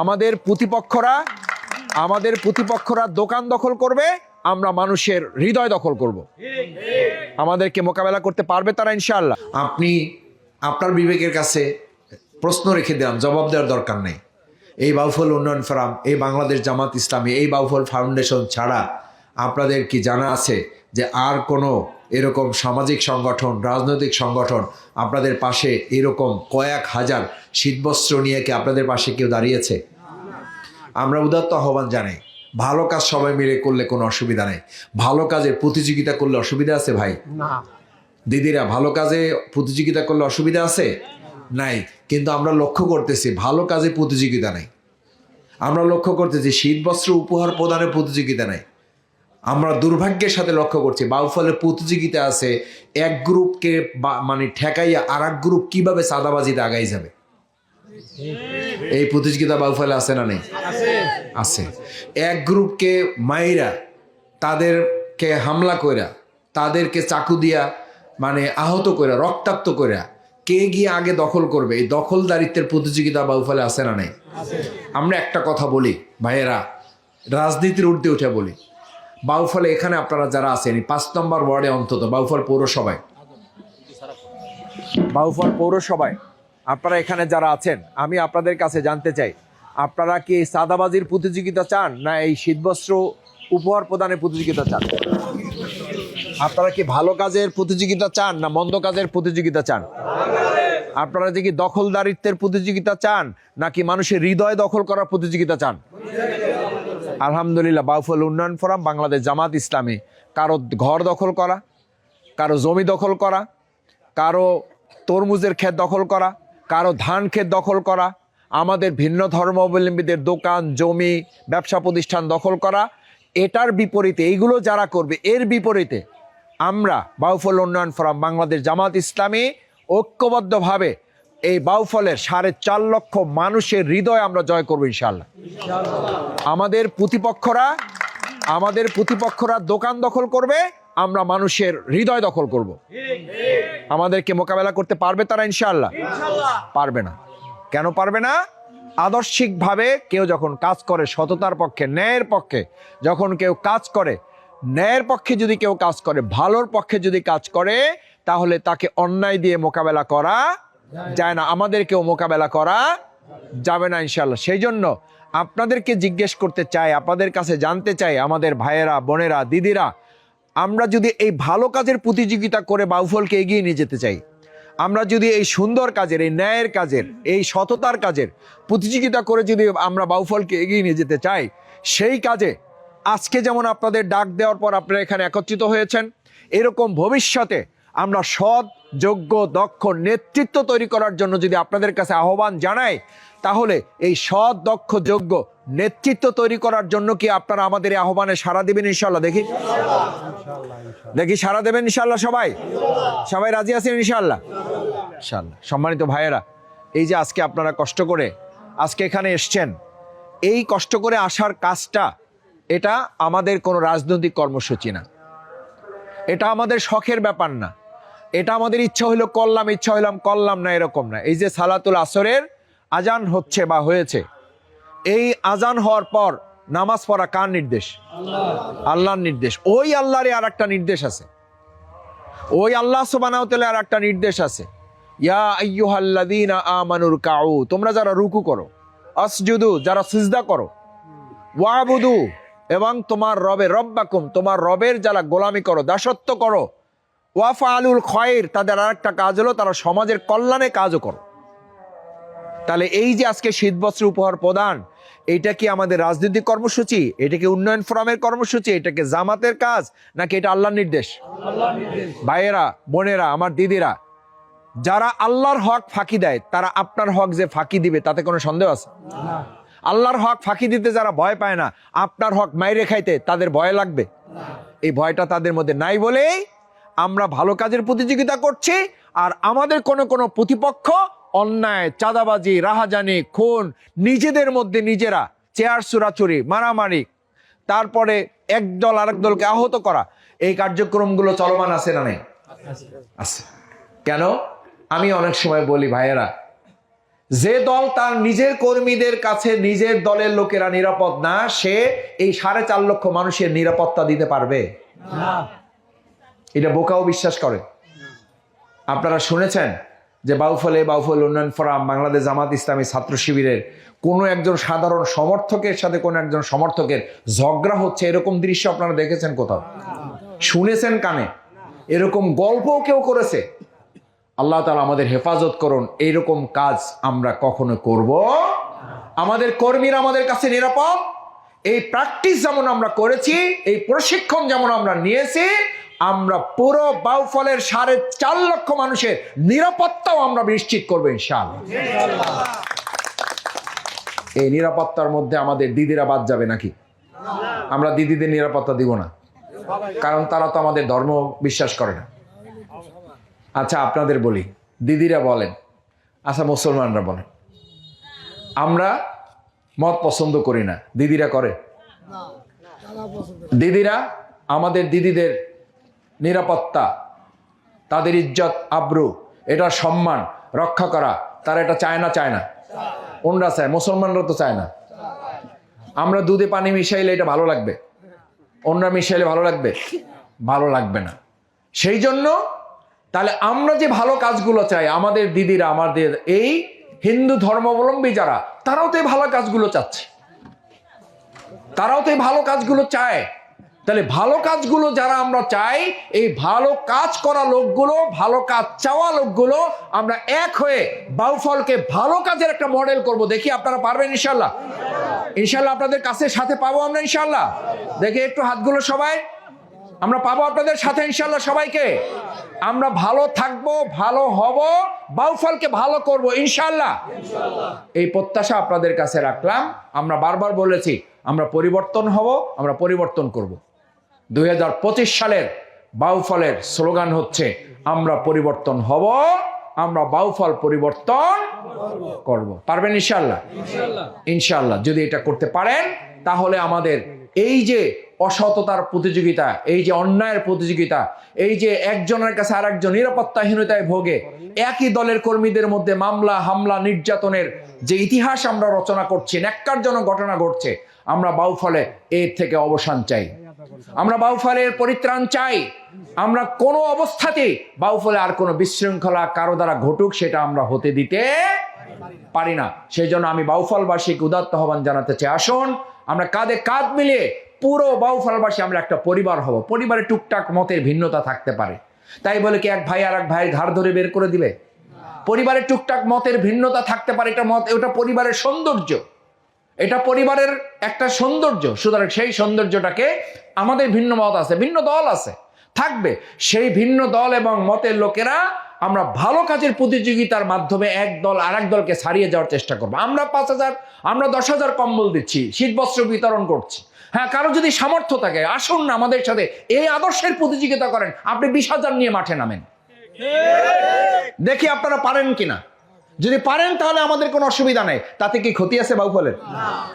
আমাদের প্রতিপক্ষরা আমাদের প্রতিপক্ষরা দোকান দখল করবে, আমরা মানুষের হৃদয় দখল করব। আমাদেরকে মোকাবেলা করতে পারবে তারা ইনশাল্লাহ আপনি আপনার বিবেকের কাছে প্রশ্ন রেখে দিলাম, জবাব দেওয়ার দরকার নেই। এই বাউফল উন্নয়ন ফোরাম, এই বাংলাদেশ জামাত ইসলামী, এই বাউফল ফাউন্ডেশন ছাড়া আপনাদের কি জানা আছে যে আর কোনো এরকম সামাজিক সংগঠন রাজনৈতিক সংগঠন আপনাদের পাশে এরকম কয়েক হাজার শীতবস্ত্র নিয়ে কি আপনাদের পাশে কেউ দাঁড়িয়েছে? আমরা উদাত্ত আহ্বান জানাই ভালো কাজ সবাই মিলে করলে কোনো অসুবিধা নেই। ভালো কাজে প্রতিযোগিতা করলে অসুবিধা আছে ভাই? না। দিদিরা ভালো কাজে প্রতিযোগিতা করলে অসুবিধা আছে? নাই। কিন্তু আমরা লক্ষ্য করতেছি ভালো কাজে প্রতিযোগিতা নাই। আমরা লক্ষ্য করতেছি শীত বস্ত্র উপহার প্রদানের প্রতিযোগিতা নাই। আমরা দুর্ভাগ্যের সাথে লক্ষ্য করছি। বাউফলের প্রতিযোগিতা আছে এক গ্রুপকে মানে ঠেকাইয়া আর এক গ্রুপ কীভাবে সাদাবাজিতে আগাই যাবে? এই প্রতিযোগিতা বাউফলে আছে না নেই? আছে। এক গ্রুপকে মাইরা তাদেরকে হামলা কইরা তাদেরকে চাকু দিয়া মানে আহত কইরা রক্তাক্ত কইরা কে গিয়ে আগে দখল করবে? এই দখলদারিত্বের প্রতিযোগিতা বাউফলে আছে না নেই? আমরা একটা কথা বলি ভাইয়েরা রাজনীতির ঊর্ধ্বে উঠে বলি। বাউফলে এখানে আপনারা যারা আছেন পাঁচ নম্বর ওয়ার্ডে অন্তত, বাউফল পৌরসভায়। বাউফল পৌরসভায় আপনারা এখানে যারা আছেন, আমি আপনাদের কাছে জানতে চাই, আপনারা কি সাদাবাজির প্রতিযোগিতা চান না এই শীতবস্ত্র উপহার প্রদানের প্রতিযোগিতা চান? আপনারা কি ভালো কাজের প্রতিযোগিতা চান না মন্দ কাজের প্রতিযোগিতা চান? আপনারা যে কি দখলদারিত্বের প্রতিযোগিতা চান নাকি মানুষের হৃদয় দখল করার প্রতিযোগিতা চান? আলহামদুলিল্লাহ, বাউফল উন্নয়ন ফোরাম, বাংলাদেশ জামাত ইসলামী। কারও ঘর দখল করা, কারও জমি দখল করা, কারও তরমুজের ক্ষেত দখল করা, কারও ধান ক্ষেত দখল করা, আমাদের ভিন্ন ধর্মাবলম্বীদের দোকান, জমি, ব্যবসা প্রতিষ্ঠান দখল করা, এটার বিপরীতে, এইগুলো যারা করবে, এর বিপরীতে আমরা বাউফল উন্নয়ন ফোরাম, বাংলাদেশ জামাত ইসলামী ঐক্যবদ্ধভাবে এই বাউফলের সাড়ে চার লক্ষ মানুষের হৃদয় আমরা জয় করব ইনশাল্লাহ আমাদের প্রতিপক্ষরা আমাদের প্রতিপক্ষরা দোকান দখল করবে আমরা মানুষের হৃদয় দখল করব। আমাদেরকে মোকাবেলা করতে পারবে তারা ইনশাল্লাহ পারবে না। কেন পারবে না? আদর্শিকভাবে কেউ যখন কাজ করে সততার পক্ষে ন্যায়ের পক্ষে যখন কেউ কাজ করে ন্যায়ের পক্ষে যদি কেউ কাজ করে ভালোর পক্ষে যদি কাজ করে তাহলে তাকে অন্যায় দিয়ে মোকাবেলা করা যায় না। আমাদেরকেও মোকাবেলা করা যাবে না ইনশাল্লাহ সেই জন্য আপনাদেরকে জিজ্ঞেস করতে চাই, আপনাদের কাছে জানতে চাই, আমাদের ভাইয়েরা, বোনেরা, দিদিরা, আমরা যদি এই ভালো কাজের প্রতিযোগিতা করে বাউফলকে এগিয়ে নিয়ে যেতে চাই, আমরা যদি এই সুন্দর কাজের, এই ন্যায়ের কাজের, এই সততার কাজের প্রতিযোগিতা করে যদি আমরা বাউফলকে এগিয়ে নিয়ে যেতে চাই, সেই কাজে আজকে যেমন আপনাদের ডাক দেওয়ার পর আপনারা এখানে একত্রিত হয়েছেন, এরকম ভবিষ্যতে আমরা সৎ যোগ্য, দক্ষ নেতৃত্ব তৈরি করার জন্য যদি আপনাদের কাছে আহ্বান জানাই, তাহলে এই সৎ, দক্ষ, যোগ্য নেতৃত্ব তৈরি করার জন্য কি আপনারা আমাদের এই আহ্বানে সারা দেবেন ইনশাল্লাহ দেখি। দেখি সারা দেবেন ইনশাল্লাহ সবাই? সবাই রাজি আছেন ইনশাল্লাহ ইনশাল্লাহ সম্মানিত ভাইয়েরা, এই যে আজকে আপনারা কষ্ট করে আজকে এখানে এসছেন, এই কষ্ট করে আসার কাজটা, এটা আমাদের কোনো রাজনৈতিক কর্মসূচি না। এটা আমাদের শখের ব্যাপার না। এটা আমাদের ইচ্ছা হইল করলাম ইচ্ছা হইলাম করলাম না এরকম না। এই যে সালাতুল আসরের আজান হচ্ছে বা হয়েছে এই আজান হওয়ার পর নামাজ পড়া কার নির্দেশ? আল্লাহর নির্দেশ। ওই আল্লাহরই আর একটা নির্দেশ আছে। ওই আল্লাহ সুবানাউতালে আর একটা নির্দেশ আছে। ইয়া আমানুর কাউ তোমরা যারা রুকু করো আসজুদু যারা সিজদা করো ওয়াবুদু এবং তোমার রবে রব্বাকুম তোমার রবের যারা গোলামি করো দাসত্ব করো ওয়াফা আলুল খয়ের, তাদের আর একটা কাজ হলো তারা সমাজের কল্যাণে কাজও করো। তাহলে এই যে আজকে শীতবস্ত্র উপহার প্রদান, এটা কি আমাদের রাজনৈতিক কর্মসূচি? এটা কি উন্নয়ন ফোরামের কর্মসূচি? এটা কি জামাতের কাজ? নাকি এটা আল্লাহর নির্দেশ? ভাইয়েরা, বোনেরা, আমার দিদিরা, যারা আল্লাহর হক ফাঁকি দেয়, তারা আপনার হক যে ফাঁকি দিবে, তাতে কোনো সন্দেহ আছে? আল্লাহর হক ফাঁকি দিতে যারা ভয় পায় না, আপনার হক মাইরে খাইতে, তাদের ভয় লাগবে? এই ভয়টা তাদের মধ্যে নাই বলেই আমরা ভালো কাজের প্রতিযোগিতা করছি আর আমাদের কোনো কোনো প্রতিপক্ষ, অন্যায়, চাঁদাবাজি, রাহাজানি, খুন, নিজেদের মধ্যে নিজেরা চেয়ার, চুরাচুরি, মারামারি, তারপরে এক দল আরেক দলকে আহত করা, এই কার্যক্রমগুলো চলমান আছে না নেই? আছে। কেন? আমি অনেক সময় বলি, ভাইয়েরা, যে দল তার নিজের কর্মীদের কাছে নিজের দলের লোকেরা নিরাপদ না, সে এই সাড়ে চার লক্ষ মানুষের নিরাপত্তা দিতে পারবে। এটা বোকাও বিশ্বাস করে। আপনারা শুনেছেন যে বাউফলে বাউফল উন্নয়ন ফোরাম বাংলাদেশ জামাত ইসলামী ছাত্র শিবিরের কোনো একজন সাধারণ সমর্থকের সাথে কোনো একজন সমর্থকের ঝগড়া হচ্ছে এরকম দৃশ্য আপনারা দেখেছেন কোথাও? শুনেছেন কানে? এরকম গল্পও কেউ করেছে? আল্লাহ তালা আমাদের হেফাজত করুন এইরকম কাজ আমরা কখনো করব? আমাদের কর্মীরা আমাদের কাছে নিরাপদ? এই প্র্যাকটিস যেমন আমরা করেছি, এই প্রশিক্ষণ যেমন আমরা নিয়েছি আমরা পুরো বাউফলের সাড়ে চার লক্ষ মানুষের নিরাপত্তাও আমরা নিশ্চিত করব ইনশাআল্লাহ। এই নিরাপত্তার মধ্যে আমাদের দিদিরা বাদ যাবে নাকি? আমরা দিদিদের নিরাপত্তা দিব না। কারণ তারা তো আমাদের ধর্ম বিশ্বাস করে না। আচ্ছা আপনাদের বলি দিদিরা বলেন আচ্ছা মুসলমানরা বলেন আমরা মত পছন্দ করি না। দিদিরা করে? দিদিরা আমাদের দিদিদের নিরাপত্তা, তাদের ইজ্জত, আব্রু, এটা সম্মান, রক্ষা করা, তারা এটা চায় না চায় না। ওনরা চায়, মুসলমানরা তো চায় না। আমরা দুধে পানি মিশাইলে এটা ভালো লাগবে। অন্যরা মিশাইলে ভালো লাগবে? ভালো লাগবে না। সেই জন্য তাহলে আমরা যে ভালো কাজগুলো চাই, আমাদের দিদিরা, আমাদের এই হিন্দু ধর্মাবলম্বী যারা, তারাও তো এই ভালো কাজগুলো চাচ্ছে। তারাও তো এই ভালো কাজগুলো চায়। তাহলে ভালো কাজগুলো যারা আমরা চাই, এই ভালো কাজ করা লোকগুলো, ভালো কাজ চাওয়া লোকগুলো, আমরা এক হয়ে বাউফলকে ভালো কাজের একটা মডেল করব। দেখি আপনারা পারবেন ইনশাল্লাহ? ইনশাল্লাহ আপনাদের কাছে সাথে পাবো আমরা ইনশাল্লাহ? দেখি একটু হাতগুলো সবাই। আমরা পাবো আপনাদের সাথে ইনশাল্লাহ সবাইকে? আমরা ভালো থাকব, ভালো হব, বাউফলকে ভালো করব ইনশাল্লাহ। এই প্রত্যাশা আপনাদের কাছে রাখলাম। আমরা বারবার বলেছি, আমরা পরিবর্তন হব, আমরা পরিবর্তন করব। দুই হাজার পঁচিশ সালের বাউফলের স্লোগান হচ্ছে আমরা পরিবর্তন হব আমরা বাউফল পরিবর্তন করব। পারবেন ইনশাল্লাহ ইনশাল্লাহ যদি এটা করতে পারেন তাহলে আমাদের এই যে অসততার প্রতিযোগিতা এই যে অন্যায়ের প্রতিযোগিতা এই যে একজনের কাছে আর একজন নিরাপত্তাহীনতায় ভোগে একই দলের কর্মীদের মধ্যে মামলা হামলা নির্যাতনের যে ইতিহাস আমরা রচনা করছি ন্যাক্কারজনক ঘটনা ঘটছে আমরা বাউফলে এর থেকে অবসান চাই। আমরা বাউফলের পরিত্রাণ চাই। আমরা কোনো অবস্থাতেই বাউফলে আর কোনো বিশৃঙ্খলা কারও দ্বারা ঘটুক সেটা আমরা হতে দিতে পারি না। সেই জন্য আমি বাউফলবাসীকে উদাত্ত আহ্বান জানাতে চাই, আসুন আমরা কাঁধে কাঁধ মিলিয়ে পুরো বাউফলবাসী আমরা একটা পরিবার হব। পরিবারে টুকটাক মতের ভিন্নতা থাকতে পারে। তাই বলে কি এক ভাই আর এক ভাইয়ের ঘাড় ধরে বের করে দিবে? পরিবারের টুকটাক মতের ভিন্নতা থাকতে পারে, এটা মত ওটা পরিবারের সৌন্দর্য। এটা পরিবারের একটা সৌন্দর্য। সুতরাং সেই সৌন্দর্যটাকে আমাদের ভিন্ন মত আছে, ভিন্ন দল আছে, থাকবে। সেই ভিন্ন দল এবং মতের লোকেরা আমরা ভালো কাজের প্রতিযোগিতার মাধ্যমে এক দল আর এক দলকে ছাড়িয়ে যাওয়ার চেষ্টা করব। আমরা পাঁচ হাজার, আমরা দশ হাজার কম্বল দিচ্ছি শীতবস্ত্র বিতরণ করছি। হ্যাঁ কারও যদি সামর্থ্য থাকে, আসুন না আমাদের সাথে এই আদর্শের প্রতিযোগিতা করেন। আপনি বিশ হাজার নিয়ে মাঠে নামেন। দেখি আপনারা পারেন কিনা। যদি পারেন তাহলে আমাদের কোনো অসুবিধা নেই। তাতে কি ক্ষতি আছে বাউফলের?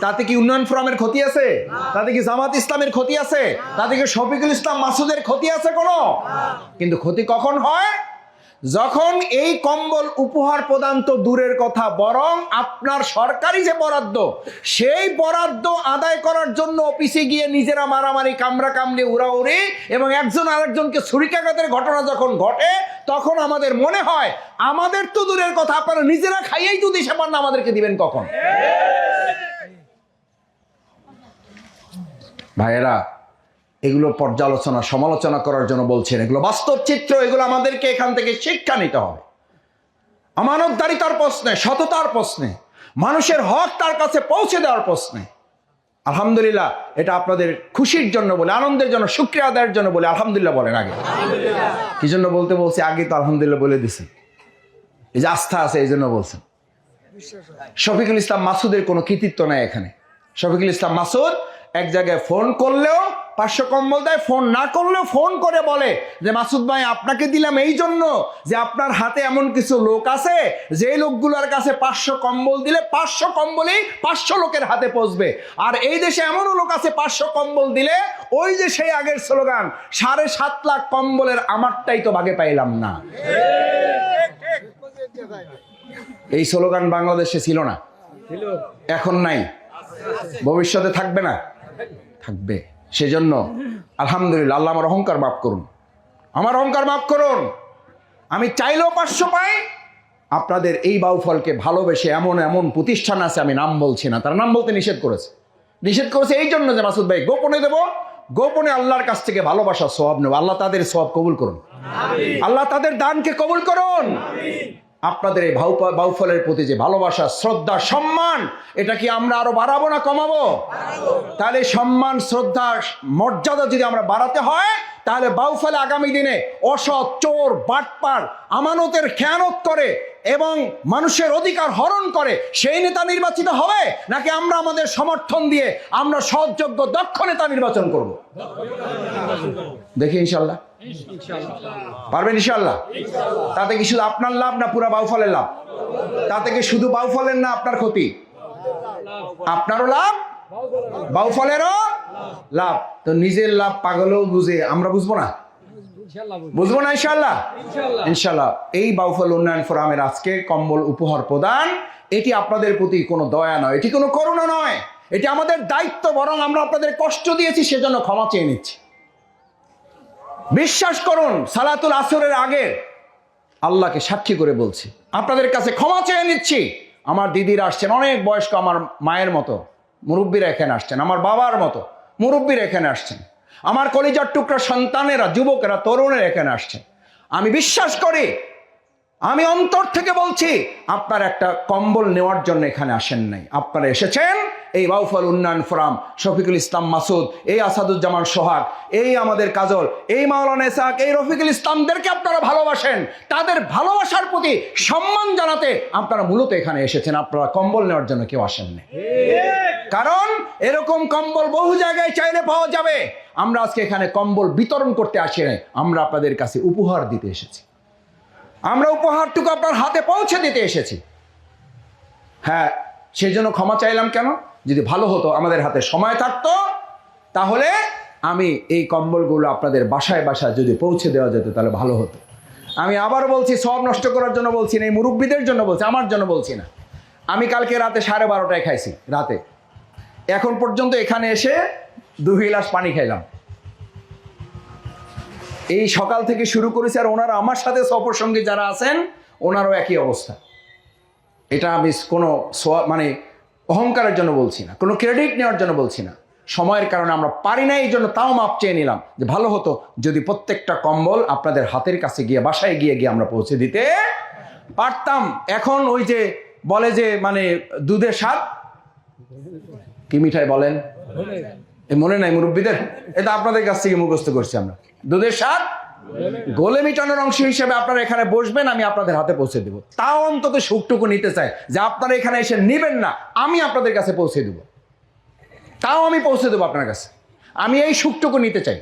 তাতে কি উন্নয়ন ফোরামের ক্ষতি আছে? তাতে কি জামাত ইসলামের ক্ষতি আছে? তাতে কি শফিকুল ইসলাম মাসুদের ক্ষতি আছে কোনো? কিন্তু ক্ষতি কখন হয়? যখন এই কম্বল উপহার প্রদান তো দূরের কথা বরং আপনার সরকারি যে বরাদ্দ সেই বরাদ্দ আদায় করার জন্য অফিসে গিয়ে নিজেরা মারামারি কামড়া কামড়ে উড়াউড়ি এবং একজন আরেকজনকে ছুরিকাঘাতের ঘটনা যখন ঘটে তখন আমাদের মনে হয় আমাদের তো দূরের কথা আপনারা নিজেরা খাইয়েই যদি সে পান না আমাদেরকে দিবেন কখন? ভাইয়েরা এগুলো পর্যালোচনা সমালোচনা করার জন্য বলছেন। এগুলো বাস্তব চিত্র এগুলো আমাদেরকে এখান থেকে শিক্ষা নিতে হবে। আমানতদারিতার প্রশ্নে সততার প্রশ্নে মানুষের হক তার কাছে পৌঁছে দেওয়ার প্রশ্নে। আলহামদুলিল্লাহ এটা আপনাদের খুশির জন্য বলে আনন্দের জন্য শুক্রিয়া আদায়ের জন্য বলে আলহামদুলিল্লাহ বলেন আগে। কি জন্য বলতে বলছি? আগে তো আলহামদুলিল্লাহ বলে দিছেন এই যে আস্থা আছে এই জন্য বলছেন শফিকুল ইসলাম মাসুদের কোনো কৃতিত্ব নাই এখানে। শফিকুল ইসলাম মাসুদ এক জায়গায় ফোন করলেও পাঁচশো কম্বল দেয়, ফোন না করলেও ফোন করে বলে যে, মাসুদ ভাই, আপনাকে দিলাম এই জন্য যে, আপনার হাতে এমন কিছু লোক আছে যে লোকগুলোর কাছে পাঁচশো কম্বল দিলে পাঁচশো কম্বলেই পাঁচশো লোকের হাতে পৌঁছবে আর এই দেশে এমনও লোক আছে পাঁচশো কম্বল দিলে ওই যে সেই আগের স্লোগান, সাড়ে সাত লাখ কম্বলের আমারটাই তো ভাগে পাইলাম না। এই স্লোগান বাংলাদেশে ছিল না। এখন নাই। ভবিষ্যতে থাকবে না। থাকবে। সেজন্য আলহামদুলিল্লাহ আল্লাহ আমার অহংকার মাফ করুন। আমার অহংকার মাফ করুন। আমি চাইলেও পাঁচশো পাই। আপনাদের এই বাউফলকে ভালোবেসে এমন এমন প্রতিষ্ঠান আছে আমি নাম বলছি না। তারা নাম বলতে নিষেধ করেছে। নিষেধ করেছে এই জন্য যে মাসুদ ভাই গোপনে দেব। গোপনে আল্লাহর কাছ থেকে ভালোবাসার সব নেব। আল্লাহ তাদের সব কবুল করুন। আল্লাহ তাদের দানকে কবুল করুন। আপনাদের এই বাউফলের প্রতি যে ভালোবাসা শ্রদ্ধা সম্মান এটা কি আমরা আরও বাড়াবো না কমাবো? তাহলে সম্মান শ্রদ্ধা মর্যাদা যদি আমরা বাড়াতে হয় তাহলে বাউফলে আগামী দিনে অসৎ চোর বাটপার আমানতের খেয়ানত করে এবং মানুষের অধিকার হরণ করে সেই নেতা নির্বাচিত হবে? নাকি আমরা আমাদের সমর্থন দিয়ে আমরা সৎযোগ্য, দক্ষ নেতা নির্বাচন করব? দেখি ইনশাল্লাহ। পারবেন ইনশাল্লাহ? তাতে কি শুধু আপনার লাভ না পুরা বাউফলের লাভ? তাতে কি শুধু বাউফলের না আপনার ক্ষতি? আপনারও লাভ, বাউফলেরও লাভ। তো নিজের লাভ পাগলেও বুঝে, আমরা বুঝব না? বুঝব না ইনশাল্লাহ ইনশাল্লাহ এই বাউফল উন্নয়ন ফোরামের আজকে কম্বল উপহার প্রদান এটি আপনাদের প্রতি কোনো দয়া নয় এটি কোনো করুণা নয়। এটি আমাদের দায়িত্ব বরং আমরা আপনাদের কষ্ট দিয়েছি সেজন্য ক্ষমা চেয়ে নিচ্ছি। বিশ্বাস করুন সালাতুল আসরের আগে আল্লাহকে সাক্ষী করে বলছি আপনাদের কাছে ক্ষমা চেয়ে নিচ্ছি। আমার দিদিরা আসছেন অনেক বয়স্ক আমার মায়ের মতো মুরব্বীরা এখানে আসছেন আমার বাবার মতো মুরব্বীরা এখানে আসছেন। আমার কলিজার টুকরা সন্তানেরা, যুবকেরা, তরুণেরা এখানে আসছে। আমি বিশ্বাস করি, আমি অন্তর থেকে বলছি, আপনার একটা কম্বল নেওয়ার জন্য এখানে আসেন নাই। আপনারা এসেছেন? এই বাউফল উন্নয়ন ফোরাম, শফিকুল ইসলাম মাসুদ, এই আসাদুজ্জামান সোহাগ, এই আমাদের কাজল, এই মাওলানা ইসাক এই রফিকুল ইসলামদেরকে আপনারা ভালোবাসেন। তাদের ভালোবাসার প্রতি সম্মান জানাতে আপনারা মূলত এখানে এসেছেন। আপনারা কম্বল নেওয়ার জন্য কেউ আসেন নাই কারণ এরকম কম্বল বহু জায়গায় চাইলে পাওয়া যাবে। আমরা আজকে এখানে কম্বল বিতরণ করতে আসি নাই। আমরা আপনাদের কাছে উপহার দিতে এসেছি। আমরা উপহারটুকু আপনার হাতে পৌঁছে দিতে এসেছি। হ্যাঁ সেই জন্য ক্ষমা চাইলাম কেন? যদি ভালো হতো, আমাদের হাতে সময় থাকতো, তাহলে আমি এই কম্বলগুলো আপনাদের বাসায় বাসায় যদি পৌঁছে দেওয়া যেত, তাহলে ভালো হতো। আমি আবার বলছি, সব নষ্ট করার জন্য বলছি না, এই মুরব্বীদের জন্য বলছি, আমার জন্য বলছি না। আমি কালকে রাতে সাড়ে বারোটায় খাইছি, রাতে। এখন পর্যন্ত এখানে এসে দু গিলাস পানি খাইলাম। এই সকাল থেকে শুরু করেছি, আর ওনারা আমার সাথে সফর সঙ্গে যারা আছেন, ওনারও একই অবস্থা। এটা আমি কোনো মানে অহংকারের জন্য বলছি না, কোনো ক্রেডিট নেওয়ার জন্য বলছি না। সময়ের কারণে আমরা পারি না, এই জন্য তাও মাপ চেয়ে নিলাম যে ভালো হতো যদি প্রত্যেকটা কম্বল আপনাদের হাতের কাছে গিয়ে, বাসায় গিয়ে গিয়ে আমরা পৌঁছে দিতে পারতাম। এখন ওই যে বলে যে মানে দুধের স্বাদ, কি মিঠাই বলেন? মনে নাই মুরব্বীদের? এটা আপনাদের কাছ থেকে মুখস্থ করছি আমরা। দুধের স্বাদ গোলে মিটানোর অংশ হিসেবে আপনারা এখানে বসবেন, আমি আপনাদের হাতে পৌঁছে দেব। তাও অন্তত সুখটুকু নিতে চাই যে আপনারা এখানে এসে নেবেন না, আমি আপনাদের কাছে পৌঁছে দেব। তাও আমি পৌঁছে দেবো আপনার কাছে। আমি এই সুখটুকু নিতে চাই।